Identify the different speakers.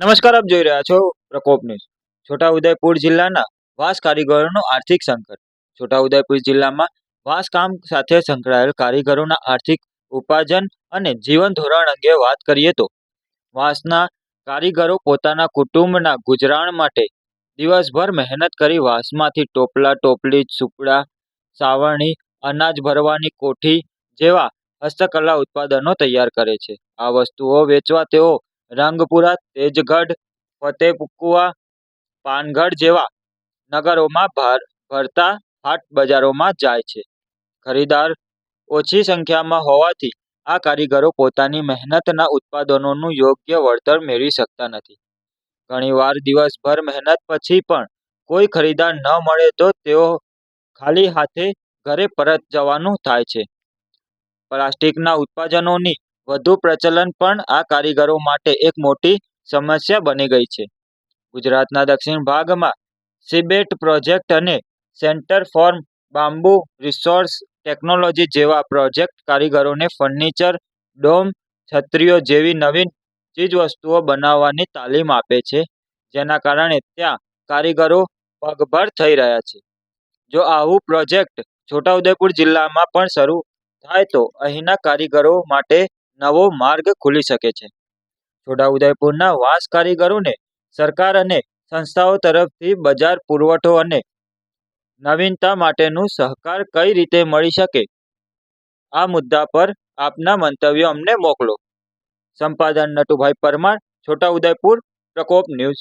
Speaker 1: નમસ્કાર, આપ જોઈ રહ્યા છો પ્રકોપ ન્યૂઝ. છોટાઉદેપુર જિલ્લાના વાંસ કારીગરોનો આર્થિક સંકટ. છોટાઉદેપુર જિલ્લામાં વાંસ કામ સાથે સંકળાયેલ કારીગરોના આર્થિક ઉપાર્જન અને જીવન ધોરણ અંગે વાત કરીએ તો, વાંસના કારીગરો પોતાના કુટુંબના ગુજરાણ માટે દિવસભર મહેનત કરી વાંસમાંથી ટોપલા, ટોપલી, સુપડા, સાવરણી, અનાજ ભરવાની કોઠી જેવા હસ્તકલા ઉત્પાદનો તૈયાર કરે છે. આ વસ્તુઓ વેચવા તેઓ રંગપુરા, તેજગઢ ફતેપુકુવા પાનગઢ જેવા નગરોમાં ભાર, ભરતા હાટ બજારોમાં જાય છે. ખરીદાર ઓછી સંખ્યામાં હોવાથી આ કારીગરો પોતાની મહેનતના ઉત્પાદનોનું યોગ્ય વળતર મેળવી શકતા નથી. ઘણીવાર દિવસભર મહેનત પછી પણ કોઈ ખરીદાર ન મળે તો તેઓ ખાલી હાથે ઘરે પરત જવાનું થાય છે. પ્લાસ્ટિકના ઉત્પાદનોની વધુ પ્રચલન પણ આ કારીગરો માટે એક મોટી સમસ્યા બની ગઈ છે. ગુજરાતના દક્ષિણ ભાગમાં સિબેટ પ્રોજેક્ટ અને centre for bamboo resource technology જેવા પ્રોજેક્ટ કારીગરોને ફર્નિચર, ડોમ, છત્રીઓ જેવી નવીન ચીજવસ્તુઓ બનાવવાની તાલીમ આપે છે, જેના કારણે ત્યાં કારીગરો પગભર થઈ રહ્યા છે. જો આવું પ્રોજેક્ટ છોટાઉદેપુર જિલ્લામાં પણ શરૂ થાય તો અહીંના કારીગરો માટે નવો માર્ગ ખુલી શકે છે. છોટાઉદેપુરના વાંસ કારીગરોને સરકાર અને સંસ્થાઓ તરફથી બજાર પુરવઠો અને નવીનતા માટેનું સહકાર કઈ રીતે મળી શકે? આ મુદ્દા પર આપના મંતવ્યો અમને મોકલો. સંપાદન નટુભાઈ પરમાર, છોટાઉદેપુર, પ્રકોપ ન્યૂઝ.